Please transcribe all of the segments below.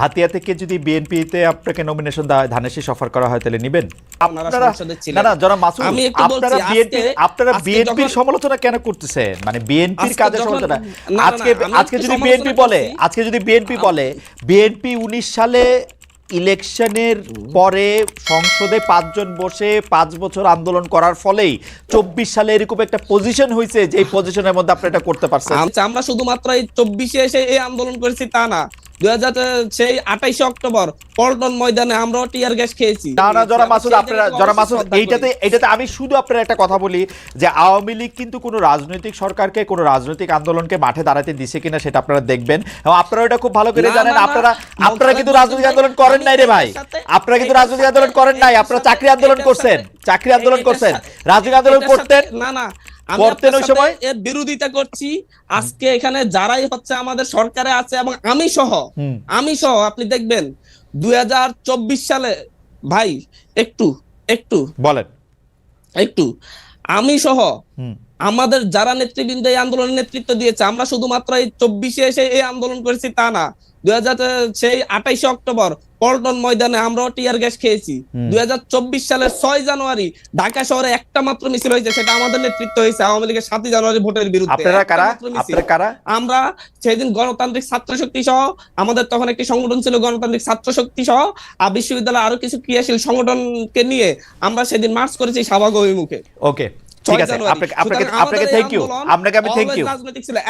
হাতিয়া থেকে যদি বিএনপিতে আপনাকে নমিনেশন দেওয়া হয় ধানের শীষ অফার করা হয় তাহলে নেবেন? আপনারা আপনারা সংসদে ছিলেন। না না যারা মাসুদ আমি একটু বলছি, আপনারা বিএনপি আপনারা বিএনপির সমালোচনা কেন করতেছেন? মানে বিএনপির আজকে সমালোচনা। না, না, আজকে আজকে যদি বিএনপি বলে আজকে যদি বিএনপি বলে বিএনপি উনিশ সালে ইলেকশনের পরে সংসদে পাঁচজন বসে পাঁচ বছর আন্দোলন করার ফলেই চব্বিশ সালে এরকম একটা পজিশন হয়েছে যে পজিশনের মধ্যে আপনি এটা করতে পারছেন। আচ্ছা, আমরা শুধুমাত্র এই চব্বিশে এসে এই আন্দোলন করেছি তা না। সেই আঠাইশে অক্টোবর পল্টন ময়দানে আমরাও টিয়ার গ্যাস খেয়েছি। না না জরা মাসুদ আপনারা জরা মাসুদ এইটাতে এইটাতে আমি শুধু আপনার একটা কথা বলি যে আওয়ামী লীগ কিন্তু কোনো রাজনৈতিক সরকারকে কোনো রাজনৈতিক আন্দোলনকে মাঠে দাঁড়াতে দিছে কিনা সেটা আপনারা দেখবেন। এবং আপনারা এটা খুব ভালো করে জানেন আপনারা আপনারা কিন্তু রাজনৈতিক আন্দোলন করেন নাই রে ভাই। আপনারা কিন্তু রাজনৈতিক আন্দোলন করেন নাই। আপনারা চাকরি আন্দোলন করছেন চাকরি আন্দোলন করছেন। রাজনৈতিক আন্দোলন করতেন? না না। করতেন ওই সময়? এর বিরোধিতা করছি। আজকে এখানে যারাই হচ্ছে আমাদের সরকারে আছে এবং আমি সহ আমি সহ আপনি দেখবেন দুই হাজার চব্বিশ সালে ভাই একটু একটু। বলেন। একটু। আমি সহ। আমাদের যারা নেতৃবৃন্দ এই আন্দোলনের নেতৃত্ব দিয়েছে আমরা শুধুমাত্র এই চব্বিশে এসে এই আন্দোলন করেছি তা না। দুই সেই আঠাইশে অক্টোবর পল্টন ময়দানে আমরাও টিয়ার গ্যাস খেয়েছি। দুই সালের ছয় জানুয়ারি ঢাকা শহরে একটা মাত্র মিছিল হয়েছে সেটা আমাদের নেতৃত্ব হয়েছে আওয়ামী লীগের সাতই জানুয়ারি ভোটের বিরুদ্ধে। আমরা সেদিন গণতান্ত্রিক ছাত্র শক্তি সহ আমাদের তখন একটি সংগঠন ছিল গণতান্ত্রিক ছাত্র শক্তি সহ আর বিশ্ববিদ্যালয়ে আরও কিছু ক্রিয়াশীল সংগঠনকে নিয়ে আমরা সেদিন মার্চ করেছি শাহবাগ অভিমুখে। ওকে ঠিক আছে আপনাকে আপনাকে আপনাকে থ্যাংক ইউ আপনাকে আমি থ্যাংক ইউ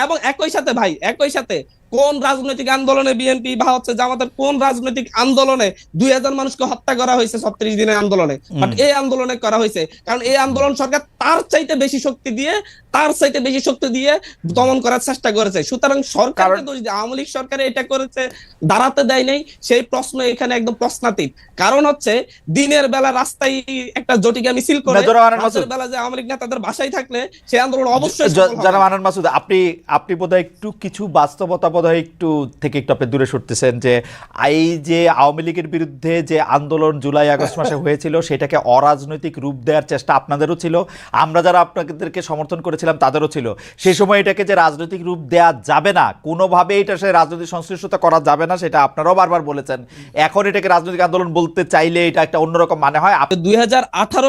এবং একই সাথে ভাই একই সাথে কোন রাজনৈতিক আন্দোলনে বিএনপি বা হচ্ছে জামাতের কোন রাজনৈতিক আন্দোলনে দুই হাজার মানুষকে হত্যা করা হয়েছে ছত্রিশ দিনের আন্দোলনে? বাট এই আন্দোলনে করা হয়েছে। কারণ এই আন্দোলন সরকার তার চাইতে বেশি শক্তি দিয়ে তার চাইতে বেশি শক্তি দিয়ে দমন করার চেষ্টা করেছে। সুতরাং সরকারকে কারণ- আওয়ামী লীগ সরকার এটা করেছে দাঁড়াতে দেয় নাই সেই প্রশ্ন এখানে একদম প্রশ্নাতীত। কারণ হচ্ছে দিনের বেলা রাস্তায় একটা জটিকা মিছিল করে রাতের বেলা যে আওয়ামী লীগ নেতাদের বাসায় থাকলে সেই আন্দোলন অবশ্যই জ- সফল হবে। জনাব আনান মাসুদ আপনি আপনি বোধহয় একটু কিছু বাস্তবতা বোধহয় একটু থেকে একটু আপনি দূরে সরতেছেন যে এই যে আওয়ামী লীগের বিরুদ্ধে যে আন্দোলন জুলাই আগস্ট মাসে হয়েছিল, সেটাকে অরাজনৈতিক রূপ দেওয়ার চেষ্টা আপনাদেরও ছিল, আমরা যারা আপনাদেরকে সমর্থন করেছিলাম তাদেরও ছিল। সেই সময় এটাকে যে রাজনৈতিক রূপ দেওয়া যাবে না কোনোভাবে এটা সে রাজনৈতিক সংশ্লিষ্টতা করা যাবে না, সেটা আপনারাও বারবার বলেছেন। এখন এটাকে রাজনৈতিক আন্দোলন বলতে চাইলে এটা একটা অন্যরকম মানে হয়। আপ- দুই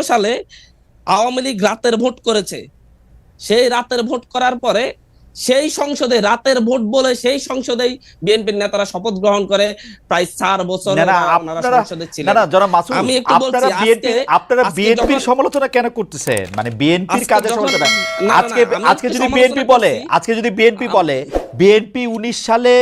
সালে আওয়ামী লীগ রাতের ভোট করেছে। সেই রাতের ভোট করার পরে সেই সংসদে রাতের ভোট বলে সেই সংসদে বিএনপির নেতারা শপথ গ্রহণ করে। প্রায় চার বছর সংসদে ছিলেন। আমি একটু বলছি, আপনারা বিএনপির সমালোচনা কেন করতেছেন? মানে বিএনপির কাজে সমালোচনা আজকে আজকে যদি বিএনপি বলে আজকে যদি বিএনপি বলে বিএনপি উনিশ সালে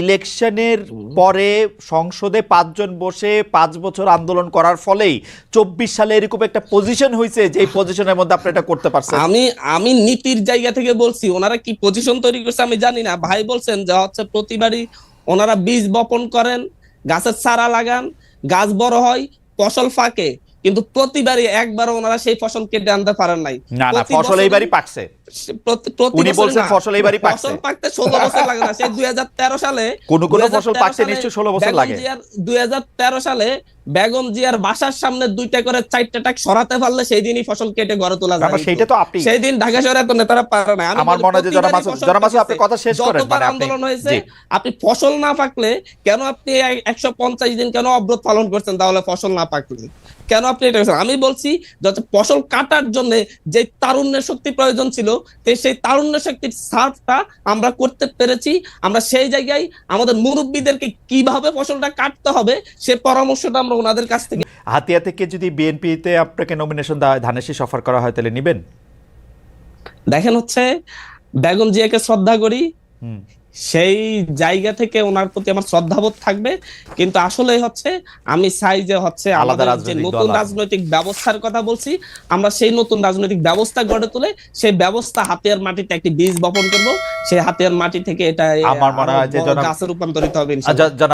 ইলেকশনের পরে সংসদে পাঁচজন বসে পাঁচ বছর আন্দোলন করার ফলেই চব্বিশ সালে এরকম একটা পজিশন হয়েছে যে পজিশনের মধ্যে আপনি এটা করতে পারছেন। আমি আমি নীতির জায়গা থেকে বলছি ওনারা কি পজিশন তৈরি করছে আমি জানি না। ভাই বলছেন যা হচ্ছে প্রতিবারই ওনারা বীজ বপন করেন গাছের চারা লাগান গাছ বড় হয় ফসল ফাঁকে। কিন্তু প্রতিবারই একবার ওনারা সেই ফসল কেটে আনতে পারেন নাই। না না ফসল এইবারই পাকছে। উনি বলছেন ফসল এইবারই পাকছে। ফসল পাকতে ষোলো বছর লাগে না। সেই দুই সালে কোনো কোনো 2013 ফসল পাকতে সালে 16 বছর লাগে। 2013 সালে বেগম জিয়ার বাসার সামনে দুইটা করে চারটা টাক সরাতে পারলে সেই দিনই ফসল কেটে ঘরে তোলা যায়। আবার তো আপনি সেই দিন ঢাকা শহরে এত নেতারা পারে না। আমার মনে হয় জনাব মাসুদ- ফসল জনাব মাসুদ, আপনি কথা শেষ করেন, মানে আন্দোলন হয়েছে আপনি ফসল না পাকলে কেন আপনি একশো পঞ্চাশ দিন কেন অবরোধ পালন করছেন? তাহলে ফসল না পাকলে। কেন আপনি এটা আমি বলছি যাতে ফসল কাটার জন্য যে তারুণ্যের শক্তি প্রয়োজন ছিল তো সেই তারুণ্য শক্তির সার্ভটা আমরা করতে পেরেছি। আমরা সেই জায়গায় আমাদের মুরব্বীদেরকে কীভাবে ফসলটা কাটতে হবে সে পরামর্শটা আমরা ওনাদের কাছ থেকে হাতিয়া থেকে যদি বিএনপিতে আপনাকে নমিনেশন দেওয়া হয় ধানের শীষ অফার করা হয় তাহলে নেবেন? দেখেন হচ্ছে বেগম জিয়াকে শ্রদ্ধা করি। হুম। সেই জায়গা থেকে ওনার প্রতি আমার শ্রদ্ধাবোধ থাকবে। কিন্তু আসলে হচ্ছে আমি চাই যে হচ্ছে আলাদা আমাদের যে নতুন রাজনৈতিক ব্যবস্থার কথা বলছি আমরা সেই নতুন রাজনৈতিক ব্যবস্থা গড়ে তুলে সেই ব্যবস্থা হাতিয়ার মাটিতে একটি বীজ বপন করব। সেই হাতিয়ার মাটি থেকে এটা আমার মনে হয় যে গাছে রূপান্তরিত হবে